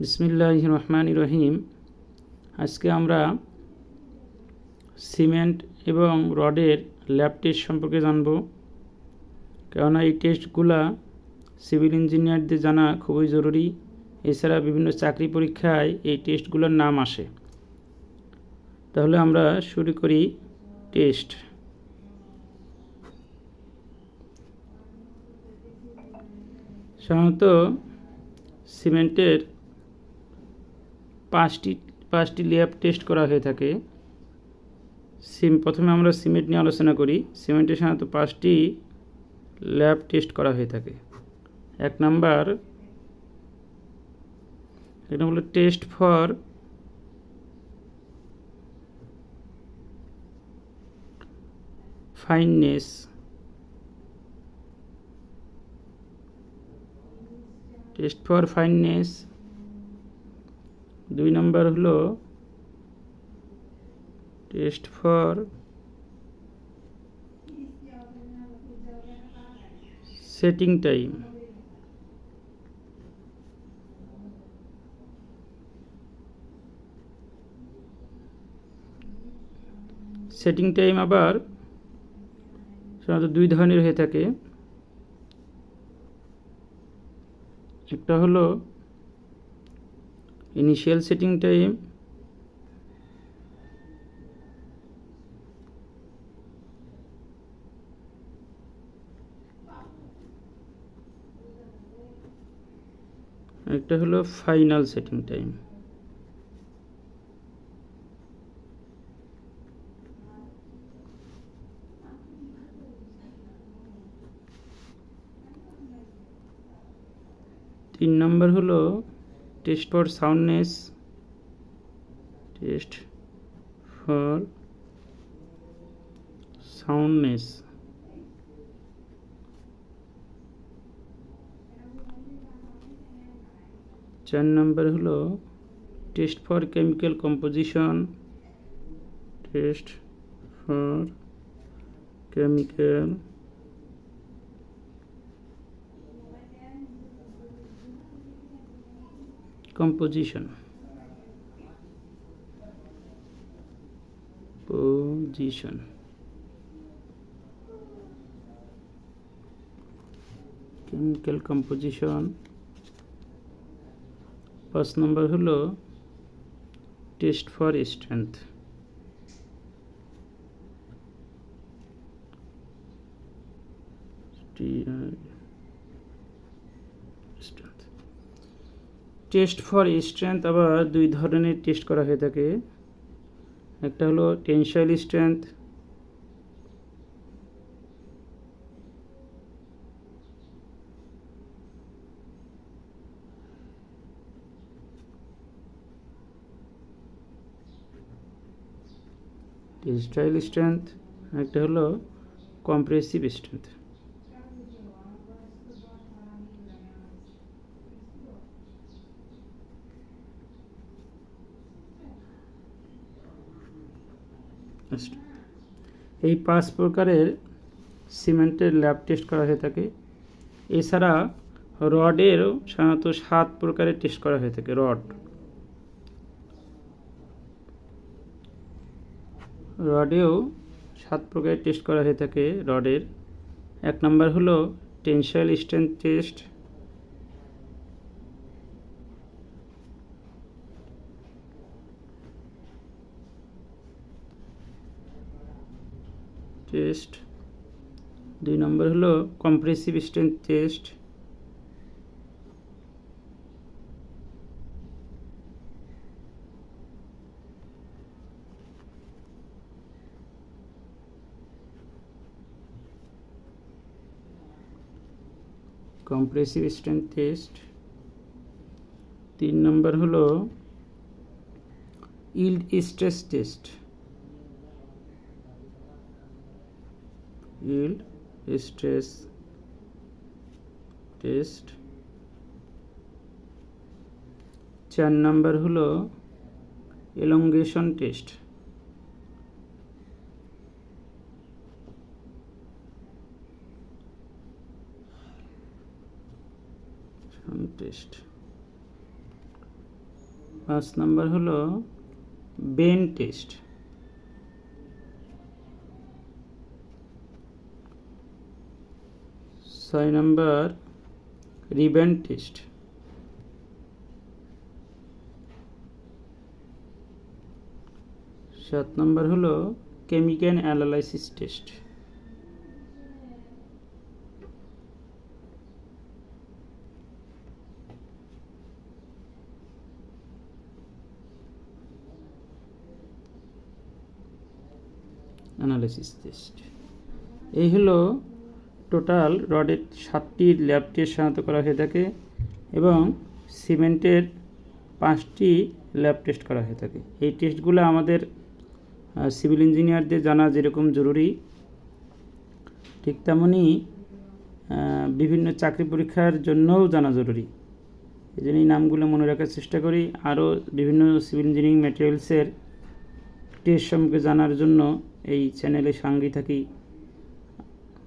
বিসমিল্লাহ রহমান রহিম। আজকে আমরা সিমেন্ট এবং রডের ল্যাব টেস্ট সম্পর্কে জানব। কেননা এই টেস্টগুলা সিভিল ইঞ্জিনিয়ারদের জানা খুবই জরুরি। এছাড়া বিভিন্ন চাকরি পরীক্ষায় এই টেস্টগুলোর নাম আসে। তাহলে আমরা শুরু করি টেস্ট। সাধারণত সিমেন্টের পাঁচটি পাঁচটি ল্যাব টেস্ট করা হয়ে থাকে। সিম প্রথমে আমরা সিমেন্ট নিয়ে আলোচনা করি। সিমেন্টের সাধারণত পাঁচটি ল্যাব টেস্ট করা হয়ে থাকে। এক নাম্বার এটা হলো test for fineness test for fineness দুই নম্বর হলো test for setting time. Setting time আবার সাধারণত দুই ধরনের হয়ে থাকে। একটা হলো ইনিশিয়াল সেটিং টাইম একটা হলো ফাইনাল সেটিং টাইম তিন নম্বর হলো test for soundness, test for soundness. চার নম্বর হলো test for chemical composition, test for chemical composition position chemical composition পাঁচ নম্বর হলো test for strength strength test for strength আবার দুই ধরনের টেস্ট করা হয়ে থাকে। একটা হলো টেনশাইল স্ট্রেংথ টেক্সটাইল স্ট্রেংথ একটা হলো কম্প্রেসিভ স্ট্রেংথ এই পাঁচ প্রকারের সিমেন্টের ল্যাব টেস্ট করা হয়ে থাকে। এছাড়া রডেরও সাধারণত সাত প্রকারের টেস্ট করা হয়ে থাকে, রড। রডেও সাত প্রকারের টেস্ট করা হয়ে থাকে রডের। এক নম্বর হলো টেনশাইল স্ট্রেংথ টেস্ট টেস্ট। দুই নম্বর হলো compressive strength test. Compressive strength test. তিন নম্বর হলো yield stress test. Yield stress test চার নাম্বার হলো এলঙ্গেশন টেস্ট টেস্ট পাঁচ নাম্বার হলো বেন টেস্ট ছয় নম্বর রিবেন টেস্ট। সাত নম্বর হলো chemical analysis test. Analysis test. এই হলো টোটাল রডের সাতটি ল্যাব টেস্ট সাধারণত করা হয়ে থাকে এবং সিমেন্টের পাঁচটি ল্যাব টেস্ট করা হয়ে থাকে। এই টেস্টগুলো আমাদের সিভিল ইঞ্জিনিয়ারদের জানা যেরকম জরুরি, ঠিক তেমনই বিভিন্ন চাকরি পরীক্ষার জন্যও জানা জরুরি। এই জন্য এই নামগুলো মনে রাখার চেষ্টা করি। আরও বিভিন্ন সিভিল ইঞ্জিনিয়ারিং ম্যাটেরিয়ালসের টেস্ট সম্পর্কে জানার জন্য এই চ্যানেলে সঙ্গী থাকি।